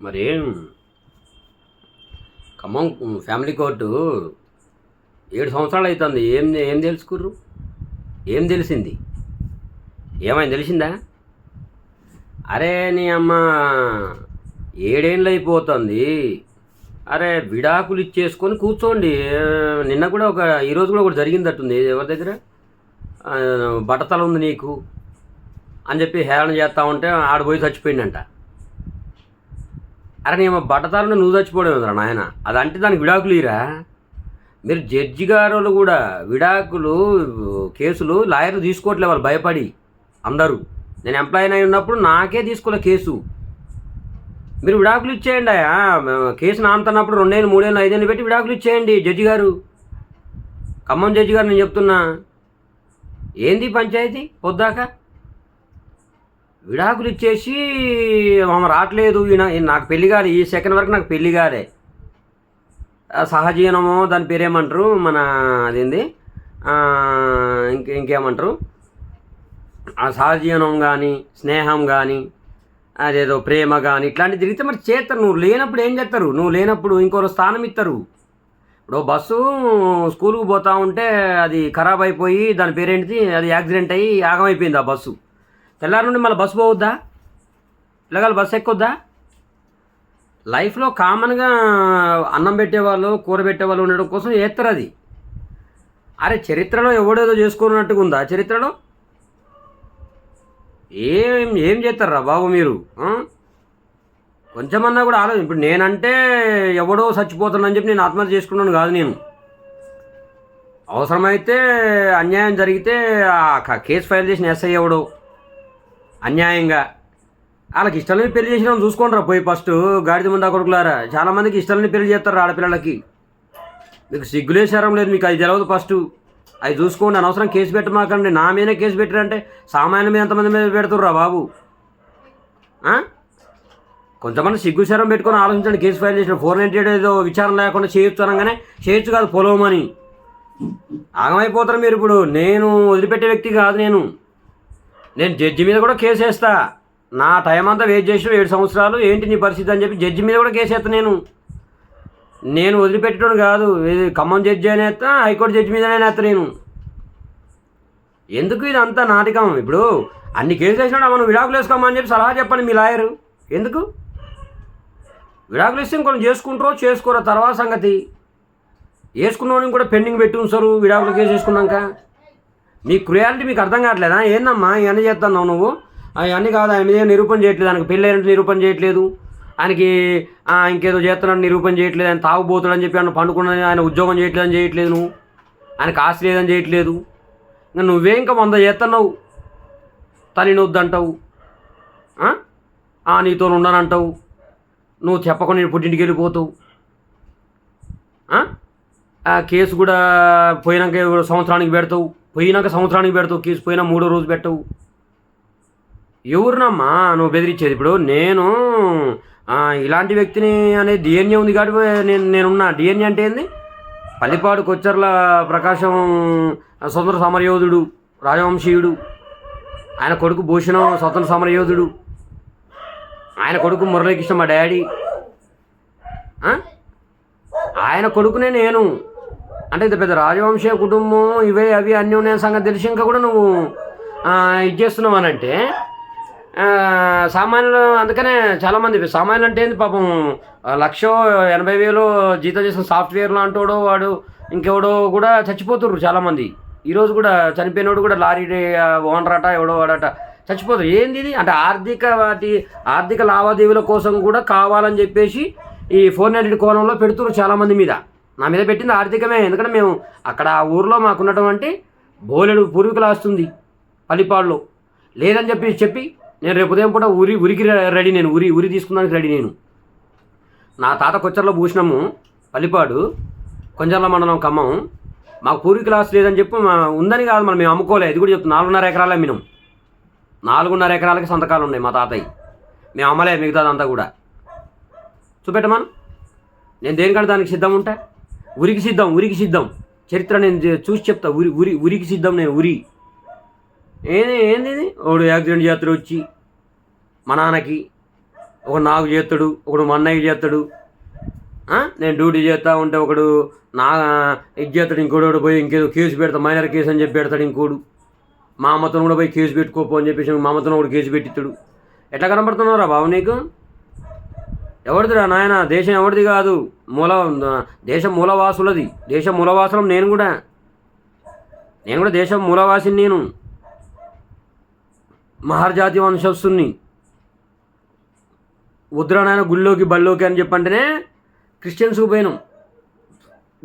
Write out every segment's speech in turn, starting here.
మరి Khammam family court ఏడు సంవత్సరాలు అవుతుంది. ఏం ఏం తెలుసుకుర్రు? ఏం తెలిసింది? ఏమైంది తెలిసిందా? అరే నీ అమ్మ ఏడేళ్ళు అయిపోతుంది. అరే విడాకులు ఇచ్చేసుకొని కూర్చోండి. నిన్న కూడా ఒక ఈరోజు కూడా ఒకటి జరిగిందట్టుంది. ఎవరి దగ్గర? బట్టతల ఉంది నీకు అని చెప్పి హేళన చేస్తా ఉంటే ఆడపోయి చచ్చిపోయిందంట అరే నేను బట్టతాలను నువ్వు చచ్చిపోవడం ఉందిరా నాయన అదంటే దానికి విడాకులు ఇరా మీరు జడ్జి గారు కూడా విడాకులు కేసులు లాయర్లు తీసుకోవట్లే వాళ్ళు భయపడి. అందరూ. నేను ఎంప్లాయీ అయి ఉన్నప్పుడు నాకే తీసుకోలే కేసు. మీరు విడాకులు ఇచ్చేయండి అయ్యా. కేసు నానుతున్నప్పుడు రెండేళ్ళు మూడేళ్ళు ఐదేళ్ళు పెట్టి విడాకులు ఇచ్చేయండి జడ్జి గారు. ఖమ్మం జడ్జి గారు నేను చెప్తున్నా. ఏంది పంచాయతీ? పొద్దాక? విడాకులు ఇచ్చేసి ఆమె రావట్లేదు. ఈయన నాకు పెళ్ళి కాలే. ఈ సెకండ్ వరకు నాకు పెళ్ళి కాలే. ఆ సహజీవనమో దాని పేరేమంటారు? మన అదేంది? ఇంక ఇంకేమంటారు? ఆ సహజీవనం కానీ స్నేహం కానీ అదేదో ప్రేమ కానీ ఇట్లాంటివి తిరిగితే మరి చేస్తారు. నువ్వు లేనప్పుడు ఏం చేస్తారు? నువ్వు లేనప్పుడు ఇంకోరు స్థానం ఇస్తారు ఇప్పుడు బస్సు స్కూల్కి పోతా ఉంటే అది ఖరాబ్ అయిపోయి దాని పేరేంటిది? అది యాక్సిడెంట్ అయ్యి ఆగమైపోయింది ఆ బస్సు. తెల్లారి నుండి మళ్ళీ బస్సు పోవద్దా? పిల్లగాలు బస్సు ఎక్కొద్దా? లైఫ్లో కామన్గా అన్నం పెట్టేవాళ్ళు కూర పెట్టేవాళ్ళు ఉండడం కోసం చేస్తారు అది. అరే చరిత్రలో ఎవడేదో చేసుకున్నట్టుగా ఉందా చరిత్రలో? ఏం ఏం చేస్తారా బాబు మీరు కొంచెమన్నా కూడా ఆలోచన ఇప్పుడు నేనంటే ఎవడో చచ్చిపోతున్నానని చెప్పి నేను ఆత్మహత్య చేసుకున్నాను కాదు నేను. అవసరమైతే అన్యాయం జరిగితే ఆ కేసు ఫైల్ చేసిన ఎస్ఐ ఎవడో? అన్యాయంగా. వాళ్ళకి ఇష్టం పెళ్ళి చేసిన చూసుకోండి రా పోయి ఫస్ట్. గాడిద ముందా కొడుకులారా. చాలామందికి ఇష్టం పెళ్ళి చేస్తారు ఆడపిల్లలకి. మీకు సిగ్గులేశారం లేదు మీకు అది తెలియదు ఫస్ట్. అది చూసుకోండి అనవసరం కేసు పెట్టమాకండి. నా మీద కేసు పెట్టారంటే సామాన్య మీద ఎంతమంది మీద పెడుతుర్రా బాబు? కొంతమంది సిగ్గు శరం పెట్టుకొని ఆలోచించండి కేసు ఫైల్ చేసిన ఫోర్ నైంటీ ఎయిట్ ఏదో విచారణ లేకుండా చేయొచ్చు అనగానే చేయొచ్చు కాదు పొలవమని. ఆగమైపోతారు మీరు ఇప్పుడు. నేను వదిలిపెట్టే వ్యక్తి కాదు నేను. నేను జడ్జి మీద కూడా కేసు వేస్తా. నా టైం అంతా వెయిట్ చేసిన ఏడు సంవత్సరాలు ఏంటి నీ పరిస్థితి అని చెప్పి జడ్జి మీద కూడా కేసు వేస్తా నేను. నేను వదిలిపెట్టడం కాదు ఖమ్మం జడ్జి అయినా వేస్తా హైకోర్టు జడ్జి మీదనే వేస్తా నేను. ఎందుకు ఇది అంతా నాటకం? ఇప్పుడు అన్ని కేసులు వేసినా మనం విడాకులు వేసుకోమని చెప్పి సలహా చెప్పండి మీ లాయరు. ఎందుకు? విడాకులు ఇస్తే కొంచెం చేసుకుంటారో చేసుకోరో? తర్వాత సంగతి. వేసుకున్నవాడిని కూడా పెండింగ్ పెట్టి ఉంచారు విడాకులు కేసు వేసుకున్నాక. మీ క్రియాలిటీ మీకు అర్థం కావట్లేదా? ఏందమ్మా ఇవన్నీ చేస్తున్నావు నువ్వు? అవన్నీ కాదు ఆయన మీద నిరూపణ చేయట్లేదు? ఆయనకు పెళ్ళైనట్టు నిరూపణ చేయట్లేదు. ఆయనకి ఇంకేదో చేస్తున్నాడు నిరూపణ చేయట్లేదు. ఆయన తాగుబోతున్నాడని చెప్పి ఆయన పండుకున్నది ఆయన ఉద్యోగం చేయట్లేదని చేయట్లేదు నువ్వు. ఆయనకు ఆశ లేదని చేయట్లేదు. ఇంకా నువ్వే ఇంకా వంద చేస్తున్నావు? తల్లి వద్దంటావు ఆ, నీతో ఉండనంటావు. నువ్వు చెప్పకుండా నేను పుట్టింటికి వెళ్ళిపోతావు. ఆ? కేసు కూడా పోయినాక సంవత్సరానికి పెడతావు. పోయినాక సంవత్సరానికి పెడతావు కేసు పోయినా మూడో రోజు పెట్టవు. ఎవరినమ్మా నువ్వు బెదిరించేది? ఇప్పుడు నేను ఇలాంటి వ్యక్తిని అనే డిఎన్ఏ ఉంది కాబట్టి నేను నేనున్నా. డిఎన్ఏ అంటే ఏంది? పల్లిపాడు కొచ్చర్ల ప్రకాశం స్వతంత్ర సమరయోధుడు రాజవంశీయుడు. ఆయన కొడుకు భూషణం స్వతంత్ర సమరయోధుడు. ఆయన కొడుకు మురళీకృష్ణ మా డాడీ. ఆయన కొడుకునే నేను. అంటే ఇంత పెద్ద రాజవంశీయ కుటుంబం ఇవే అవి అన్నీ ఉన్నాయని సంగతి తెలిసి ఇంకా కూడా నువ్వు ఇది చేస్తున్నావు అని అంటే సామాన్యులు అందుకనే చాలామంది సామాన్యులు అంటే ఏంది పాపం లక్షో ఎనభై వేలు జీతం చేసిన సాఫ్ట్వేర్ లాంటోడో వాడు ఇంకెవడో కూడా చచ్చిపోతుర్రు చాలామంది. ఈరోజు కూడా చనిపోయినోడు కూడా లారీ ఓనర్ అట ఎవడో వాడట చచ్చిపోతారు ఏంది ఇది? అంటే ఆర్థిక వాటి ఆర్థిక లావాదేవీల కోసం కూడా కావాలని చెప్పేసి ఈ ఫోర్ నైంటీ కోణంలో పెడుతున్నారు చాలామంది మీద. నా మీద పెట్టింది ఆర్థికమే ఎందుకంటే మేము అక్కడ ఆ ఊరిలో మాకున్నటువంటి బోలెడు పూర్వీకులు వస్తుంది పల్లిపాడులో. లేదని చెప్పి చెప్పి నేను రేపు ఉదయం పూట ఉరి ఉరికి రెడీ నేను ఉరి ఉరి తీసుకున్నానికి రెడీ నేను. నా తాత కొచ్చర్లో భూషణము పల్లిపాడు కొంచెంలో మండలం ఖమ్మం. మాకు పూర్వీకులు ఆస్తి లేదని చెప్పి మా ఉందని కాదు మనం మేము అమ్ముకోలేదు ఇది కూడా చెప్తాం నాలుగున్నర ఎకరాలే మినం నాలుగున్నర ఎకరాలకి సంతకాలు ఉన్నాయి మా తాతయ్య. మేము అమ్మలే మిగతాదంతా కూడా. చూపెట్టమను. నేను దేనికంటే దానికి సిద్ధం ఉంటా? ఉరికి సిద్ధం ఉరికి సిద్ధం. చరిత్ర నేను చూసి చెప్తా. ఉరి ఉరి ఉరికి సిద్ధం నేను ఉరి. ఏంది ఏంది ఒకడు యాక్సిడెంట్ చేస్తాడు వచ్చి మా నాన్నకి. ఒకడు నాకు చేస్తాడు ఒకడు మా అన్నయ్య చేస్తాడు. నేను డ్యూటీ చేస్తా ఉంటే ఒకడు నా ఇది చేస్తాడు ఇంకోడు పోయి ఇంకేదో కేసు పెడతా మైనర్ కేసు అని చెప్పి పెడతాడు ఇంకోడు. మా అమ్మతో కూడా పోయి కేసు పెట్టుకోపో అని చెప్పేసి మా అమ్మతో కూడా కేసు పెట్టిస్తాడు ఎట్లా కనబడుతున్నావురా బాబు నీకు? ఎవరిదిరా నాయన? దేశం ఎవరిది కాదు. మూల దేశం మూలవాసులది. దేశం మూలవాసులం నేను కూడా. నేను కూడా దేశం మూలవాసిని నేను. మహర్జాతి వంశస్థుని ఉద్రనాయన నాయన గుళ్ళోకి బళ్ళోకి అని చెప్పంటేనే క్రిస్టియన్స్కి పోయిన.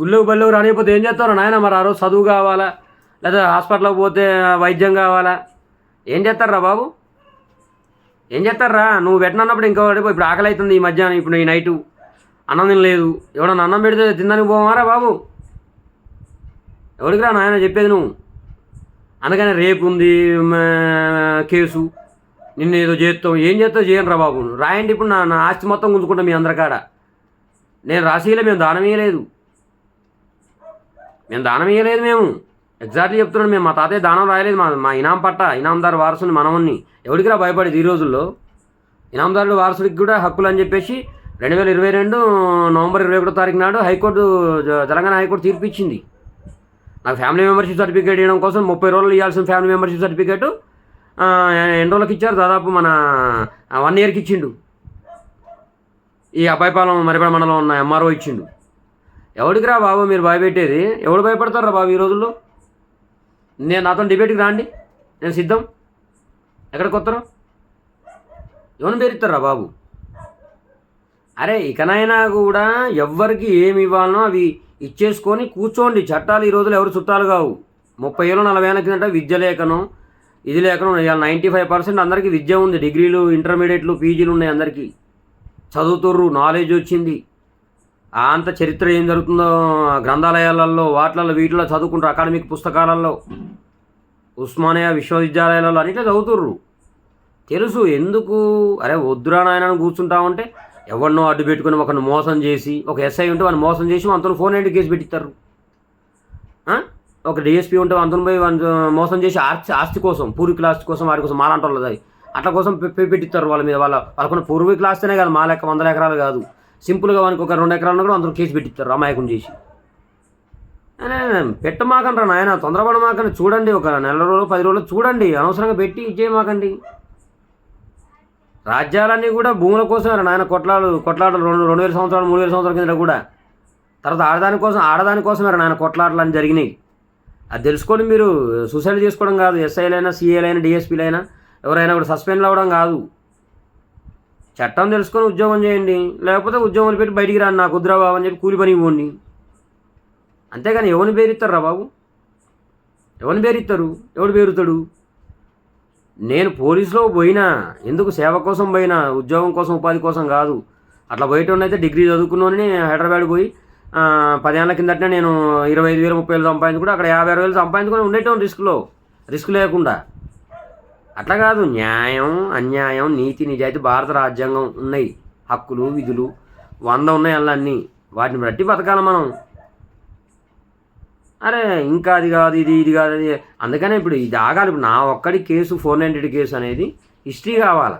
గుళ్ళోకి బళ్ళోకి రానిపోతే ఏం చేస్తారు నాయన మరి? ఆ రోజు చదువు కావాలా? లేదా హాస్పిటల్కి పోతే వైద్యం కావాలా? ఏం చేస్తారా బాబు? ఏం చేస్తారా నువ్వు పెట్టనన్నప్పుడు ఇంకో ఇప్పుడు ఆకలి అవుతుంది ఈ మధ్యాహ్నం ఇప్పుడు ఈ నైటు. అన్నం తినలేదు. ఎవడన్నా అన్నం పెడితే తినడానికి పోమారా బాబు? ఎవరికి రా నాయన చెప్పేది నువ్వు? అందుకని రేపు ఉంది కేసు. నిన్న ఏదో చేస్తాం ఏం చేస్తావు చేయను రా బాబు? రాయండి ఇప్పుడు నా నా ఆస్తి మొత్తం గుంజుకుంటా మీ అందరికాడ నేను రాసిలే మేము దానం వేయలేదు మేము దానం వేయలేదు మేము. ఎగ్జాక్ట్లీ చెప్తున్నాడు మేము. మా తాతయ్య దానం రాయలేదు మా మా ఇనాం పట్ట ఇనాందారు వారసుని మనవన్ని ఎవడికిరా భయపడేది ఈ రోజుల్లో? ఇనాందారుడు వారసుడికి కూడా హక్కులు అని చెప్పేసి రెండు వేల ఇరవై రెండు నవంబర్ ఇరవై ఒకటో తారీఖు నాడు హైకోర్టు తెలంగాణ హైకోర్టు తీర్పు ఇచ్చింది నాకు ఫ్యామిలీ మెంబర్షిప్ సర్టిఫికేట్ ఇవ్వడం కోసం ముప్పై రోజులు ఇవ్వాల్సిన ఫ్యామిలీ మెంబర్షిప్ సర్టిఫికేట్ ఎన్ని రోజులకి ఇచ్చారు. దాదాపు మన వన్ ఇయర్కి ఇచ్చిండు. ఈ అబ్బాయిపాలెం మరిపడ మండలం ఉన్న ఎంఆర్ఓ ఇచ్చిండు. ఎవడికి రా బాబు మీరు భయపెట్టేది? ఎవడు భయపడతారు రా బాబు ఈ రోజుల్లో? నేను నాతో డిబేట్కి రాండి. నేను సిద్ధం. ఎక్కడికి వస్తారు? ఎవరిని పేరుస్తారా బాబు? అరే ఇకనైనా కూడా ఎవ్వరికి ఏమి ఇవ్వాలనో అవి ఇచ్చేసుకొని కూర్చోండి. చట్టాలు ఈ రోజులు ఎవరు చుట్టాలు కావు. ముప్పై ఏళ్ళు నలభై ఏళ్ళ కిందట విద్య లేఖనం ఇది లేఖనం ఇవాళ నైంటీ ఫైవ్ పర్సెంట్ అందరికీ విద్య ఉంది. డిగ్రీలు ఇంటర్మీడియట్లు పీజీలు ఉన్నాయి అందరికీ. చదువుతుర్రు నాలెడ్జ్ వచ్చింది. అంత చరిత్ర ఏం జరుగుతుందో గ్రంథాలయాలలో వాటిలలో వీటిలో చదువుకుంటారు అకాడమిక్ పుస్తకాలలో ఉస్మానియా విశ్వవిద్యాలయాలలో అన్నిట్లో చదువుతుర్రు. తెలుసు ఎందుకు? అరే వద్దురా నాయన కూర్చుంటా ఉంటే ఎవరినో అడ్డు పెట్టుకుని ఒకరిని మోసం చేసి ఒక ఎస్ఐ ఉంటే వాడిని మోసం చేసి అంతను ఫోన్ ఏంటి కేసు పెట్టిస్తారు ఒక డిఎస్పీ ఉంటే అంతను పోయి వాడిని మోసం చేసి ఆస్తి ఆస్తి కోసం పూర్వీకుల ఆస్తి కోసం వాడి కోసం మాలాంటి వాళ్ళది అది అట్ల కోసం పె- పెట్టిస్తారు వాళ్ళ మీద వాళ్ళ వాళ్ళకున్న పూర్వీకుల ఆస్తేనే కాదు మా లెక్క వందల ఎకరాలు కాదు. సింపుల్గా వానికి ఒక రెండు ఎకరాలను కూడా అందరూ కేసు పెట్టిస్తారు అమాయకం చేసి. పెట్టమాకండి రా నాయన తొందరపడమాకండి చూడండి ఒక నెల రోజులు పది రోజులు చూడండి అనవసరంగా పెట్టి ఇచ్చేయమాకండి. రాజ్యాలన్నీ కూడా భూముల కోసమే నాయన కొట్లాడు కొట్లాటలు రెండు రెండు వేల సంవత్సరాలు మూడు వేల సంవత్సరాల కింద కూడా. తర్వాత ఆడదాని కోసం ఆడదాని కోసమే నాయన కొట్లాటలు అని జరిగినాయి. అది తెలుసుకొని మీరు సూసైడ్ చేసుకోవడం కాదు ఎస్ఐలైనా సీఏలైనా డిఎస్పీలైనా ఎవరైనా కూడా సస్పెండ్ అవ్వడం కాదు. చట్టం తెలుసుకొని ఉద్యోగం చేయండి. లేకపోతే ఉద్యోగం పెట్టి బయటికి రాను నాకు కుదురా బాబు అని చెప్పి కూలి పని ఇవ్వండి. అంతేగాని ఎవరిని బేరిస్తారా బాబు? ఎవరిని బేరిస్తారు? ఎవడు పేరుతాడు నేను పోలీసులో పోయినా ఎందుకు సేవ కోసం పోయినా ఉద్యోగం కోసం ఉపాధి కోసం కాదు. అట్లా బయట డిగ్రీ చదువుకున్నానని హైదరాబాద్ పోయి ఆ, పదేళ్ళ కిందటనే నేను ఇరవై ఐదు వేలు ముప్పై వేలు సంపాదించుకుంటే కూడా అక్కడ యాభై అరవై వేలు సంపాదించుకొని ఉండేటం రిస్క్లో. రిస్క్ లేకుండా. అట్లా కాదు. న్యాయం అన్యాయం నీతి నిజాయితీ భారత రాజ్యాంగం ఉన్నాయి. హక్కులు విధులు వంద ఉన్నాయి అలా అన్నీ వాటిని బట్టి బతకాలి మనం. అరే ఇంకా అది కాదు ఇది ఇది కాదు అది అందుకనే ఇప్పుడు ఇది ఆగాలి. ఇప్పుడు నా ఒక్కడి కేసు ఫోర్ నైంటీ కేసు అనేది హిస్టరీ కావాలి?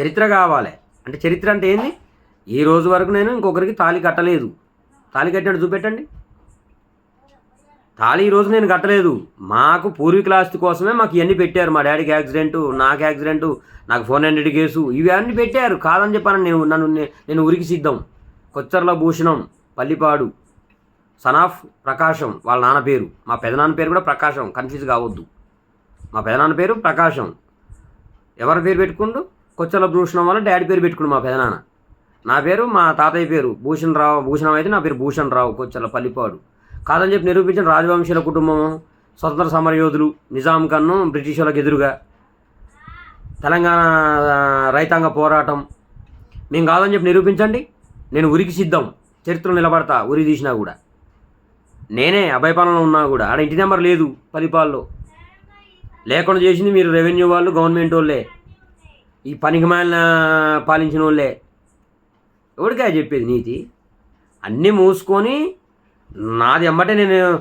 చరిత్ర కావాలి. అంటే చరిత్ర అంటే ఏంది? ఈ రోజు వరకు నేను ఇంకొకరికి తాళి కట్టలేదు. తాళి కట్టినట్టు చూపెట్టండి. తాళి ఈ రోజు నేను కట్టలేదు. మాకు పూర్వీకుల ఆస్తి కోసమే మాకు ఇవన్నీ పెట్టారు. మా డాడీకి యాక్సిడెంటు నాకు యాక్సిడెంటు నాకు ఫోన్ హండ్రెడ్ కేసు ఇవన్నీ పెట్టారు. కాదని చెప్పాను నేను నన్ను నేను ఉరికి సిద్ధం. కొచ్చర్ల భూషణం పల్లిపాడు సనాఫ్ ప్రకాశం వాళ్ళ నాన్న పేరు. మా పెదనాన్న పేరు కూడా ప్రకాశం కన్ఫ్యూజ్ కావద్దు. మా పెదనాన్న పేరు ప్రకాశం. ఎవరి పేరు పెట్టుకుండు? కొచ్చల భూషణం వల్ల డాడీ పేరు పెట్టుకుండు మా పెదనాన్న. నా పేరు మా తాతయ్య పేరు. భూషణ్ రావు భూషణం అయితే నా పేరు భూషణ్ రావు కొచ్చల పల్లిపాడు. కాదని చెప్పి నిరూపించిన రాజవంశీయుల కుటుంబము స్వతంత్ర సమరయోధులు నిజాం కన్ను బ్రిటిష్ వాళ్ళకి ఎదురుగా. తెలంగాణ రైతాంగ పోరాటం. మేము కాదని చెప్పి నిరూపించండి నేను ఉరికి సిద్ధం. చరిత్ర నిలబడతా ఉరి తీసినా కూడా. నేనే అభయపాలనలో ఉన్నా కూడా. ఆడ ఇంటి నెంబర్ లేదు పలిపాల్లో లేకుండా చేసింది మీరు రెవెన్యూ వాళ్ళు గవర్నమెంట్ వాళ్ళే. ఈ పనికి మాలిన పాలించిన వాళ్ళే. ఎవరికాయ చెప్పేది నీతి? అన్నీ మూసుకొని నాది ఎమ్మటే నేను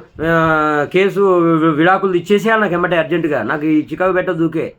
కేసు విడాకులు ఇచ్చేసేయాలి నాకు ఎమ్మటే అర్జెంటుగా. నాకు ఈ చికాకు పెట్ట దూకే